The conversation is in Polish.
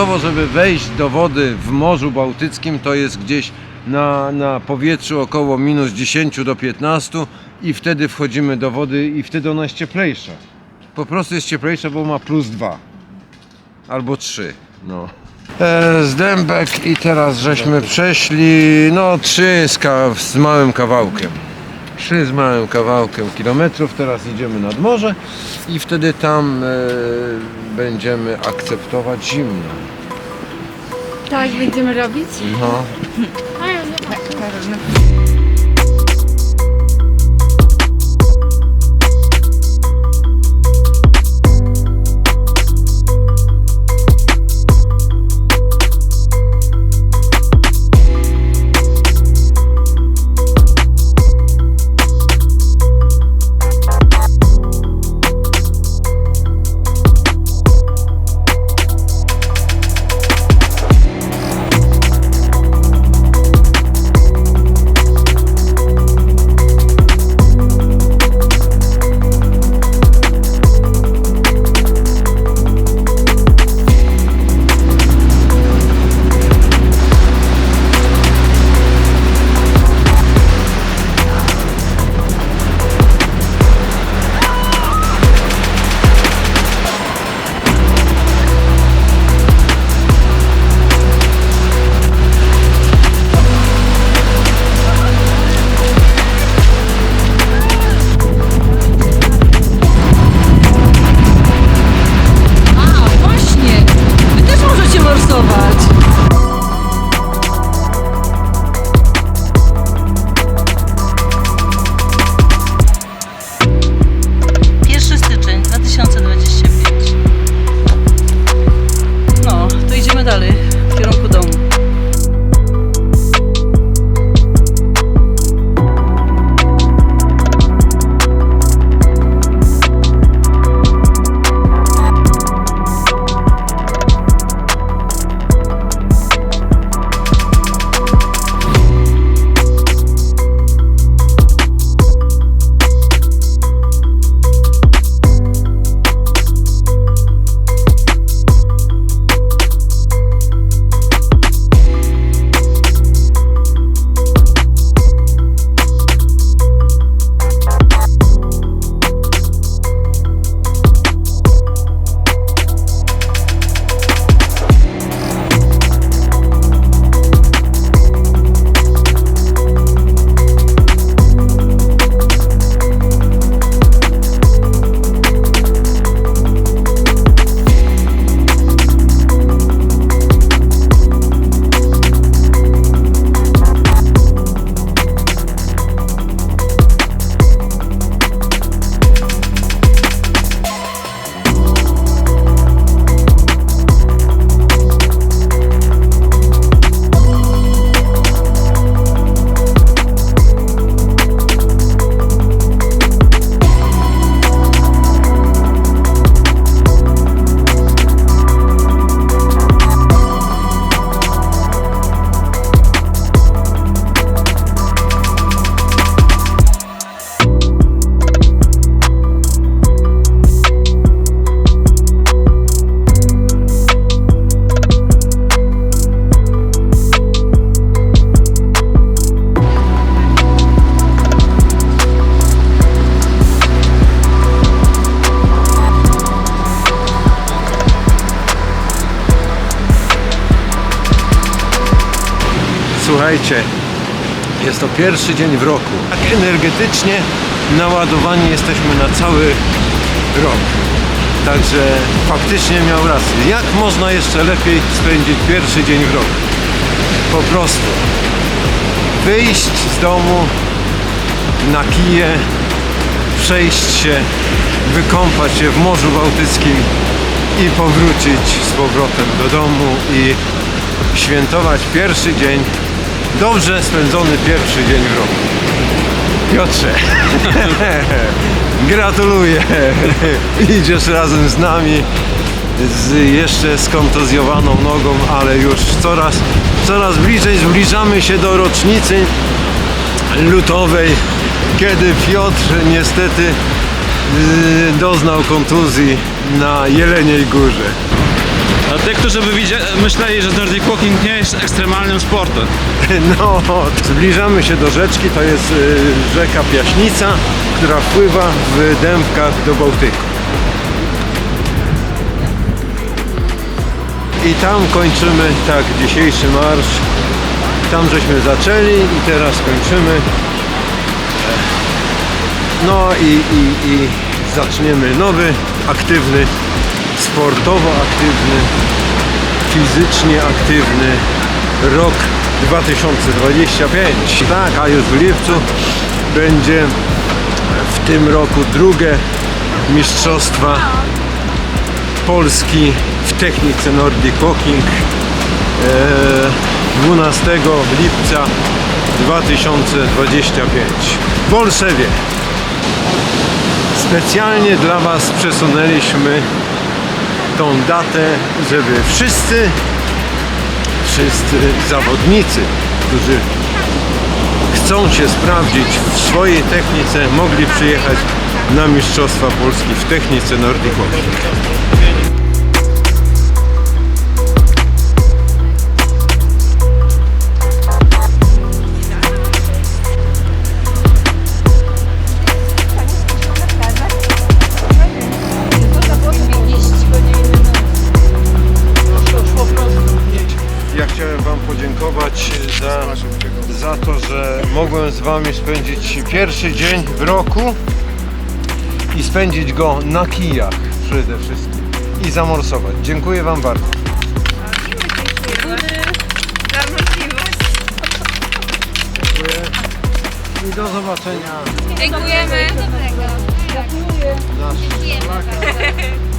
komfortowo, żeby wejść do wody w Morzu Bałtyckim, to jest gdzieś na, na powietrzu około minus 10 do 15 i wtedy wchodzimy do wody i wtedy ona jest cieplejsza. Po prostu jest cieplejsza, bo ma plus 2 albo 3. No. E, z Dębek i teraz żeśmy przeszli, no 3 z, z małym kawałkiem. 3 z małym kawałkiem kilometrów, teraz idziemy nad morze i wtedy tam e, będziemy akceptować zimno. Tak będziemy robić? No. Słuchajcie, jest to pierwszy dzień w roku. Tak energetycznie naładowani jesteśmy na cały rok. Także faktycznie miał rację. Jak można jeszcze lepiej spędzić pierwszy dzień w roku? Po prostu wyjść z domu na kije, przejść się, wykąpać się w Morzu Bałtyckim i powrócić z powrotem do domu i świętować pierwszy dzień, dobrze spędzony pierwszy dzień w roku. Piotrze, gratuluję. Idziesz razem z nami, z jeszcze skontuzjowaną nogą, ale już coraz, coraz bliżej zbliżamy się do rocznicy lutowej, kiedy Piotr niestety yy, doznał kontuzji na Jeleniej Górze. Dla tych, którzy by widzia- myśleli, że Nordic Walking nie jest ekstremalnym sportem. No, zbliżamy się do rzeczki, to jest y, rzeka Piaśnica, która wpływa w Dębkach do Bałtyku. I tam kończymy, tak, dzisiejszy marsz. Tam żeśmy zaczęli i teraz kończymy. No i, i, i zaczniemy nowy, aktywny, sportowo aktywny, fizycznie aktywny rok 2025. Tak, a już w lipcu będzie w tym roku drugie Mistrzostwa Polski w technice Nordic Walking e, 12 lipca 2025 w Bolszewie. Specjalnie dla Was przesunęliśmy tą datę, żeby wszyscy wszyscy zawodnicy, którzy chcą się sprawdzić w swojej technice, mogli przyjechać na Mistrzostwa Polski w technice Nordic Walking. Za, za to, że mogłem z Wami spędzić pierwszy dzień w roku i spędzić go na kijach przede wszystkim i zamorsować. Dziękuję Wam bardzo. Za możliwość. Dziękuję i do zobaczenia. Dziękujemy. Nasz